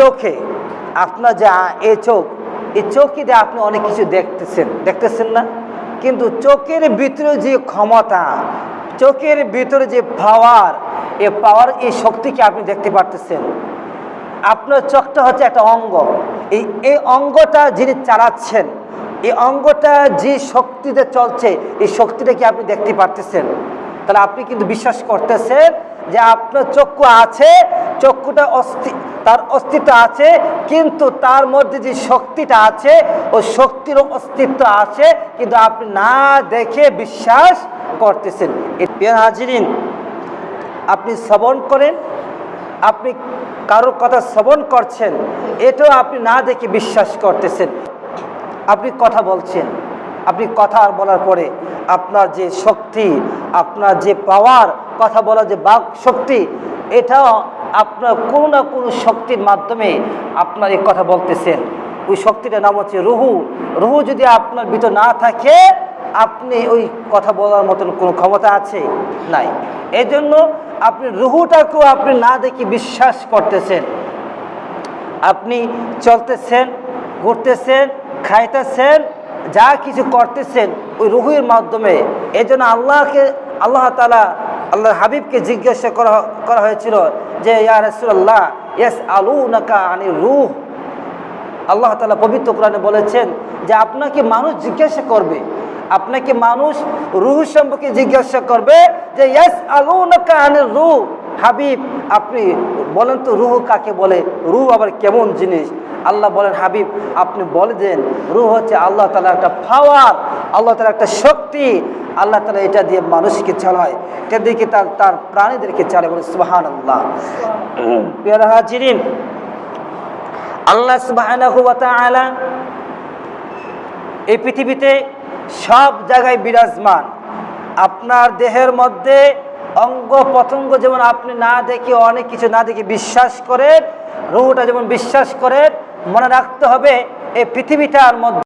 চোখে, আপনার যে এ চোখ এই চোখে দিয়ে আপনি অনেক কিছু দেখতেছেন। দেখতেছেন না? কিন্তু চোখের ভিতরে যে ক্ষমতা, চোখের ভিতরে যে পাওয়ার এ পাওয়ার এই শক্তিকে আপনি দেখতে পারতেছেন। আপনার চোখটা হচ্ছে একটা অঙ্গ। এই এই অঙ্গটা যিনি চালাচ্ছেন, এই অঙ্গটা যে শক্তিতে চলছে, এই শক্তিটা কি আপনি দেখতে পারতেছেন? তাহলে আপনি কিন্তু বিশ্বাস করতেছেন যে আপনার চক্ষু আছে, চক্ষুটা অস্থি তার অস্তিত্ব আছে, কিন্তু তার মধ্যে যে শক্তিটা আছে ওই শক্তির অস্তিত্ব আছে, কিন্তু আপনি না দেখে বিশ্বাস করতেছেন। হাজিরিন, আপনি শ্রবণ করেন, আপনি কারোর কথা শ্রবণ করছেন, এটাও আপনি না দেখে বিশ্বাস করতেছেন। আপনি কথা বলছেন, আপনি কথা বলার পরে আপনার যে শক্তি, আপনার যে পাওয়ার কথা বলার যে বাক শক্তি, এটাও আপনার কোনো না কোনো শক্তির মাধ্যমে আপনার এই কথা বলতেছেন। ওই শক্তিটার নাম হচ্ছে রুহু। রুহু যদি আপনার ভিতর না থাকে, আপনি ওই কথা বলার মতন কোনো ক্ষমতা আছে? নাই। এই জন্য আপনি রুহুটাকেও আপনি না দেখে বিশ্বাস করতেছেন। আপনি চলতেছেন, ঘুরতেছেন, খাইতেছেন, যা কিছু করতেছেন, ওই রুহুর মাধ্যমে। এই জন্য আল্লাহকে, আল্লাহ তালা আল্লাহ হাবিবকে জিজ্ঞাসা করা করা হয়েছিল যে, ইয়া ইয়াস আলু নাকা আনি রুহ? আল্লাহ তালা পবিত্র কোরআনে বলেছেন যে, আপনাকে মানুষ জিজ্ঞাসা করবে। আপনাকে মানুষ রুহ সম্পর্কে জিজ্ঞাসা করবে যে ইয়াস আলু নাকা আনি রুহ? হাবিব, আপনি বলেন তো, রুহ কাকে বলে? রুহ আবার কেমন জিনিস? আল্লাহ বলেন, হাবিব, আপনি বলে দেন, রুহ হচ্ছে আল্লাহ তালার একটা পাওয়ার আল্লাহ তালার একটা শক্তি, আল্লাহ তালা এটা দিয়ে মানুষকে চালায়। দিকে তার তার প্রাণীদেরকে চালায় বলে সুবাহান আল্লাহ হাজিরিন, আল্লাহ তাআলা এই পৃথিবীতে সব জায়গায় বিরাজমান। আপনার দেহের মধ্যে অঙ্গ প্রত্যঙ্গ যেমন আপনি না দেখে, অনেক কিছু না দেখে বিশ্বাস করেন, রুহটা যেমন বিশ্বাস করেন, মনে রাখতে হবে, এই পৃথিবীটার মধ্যে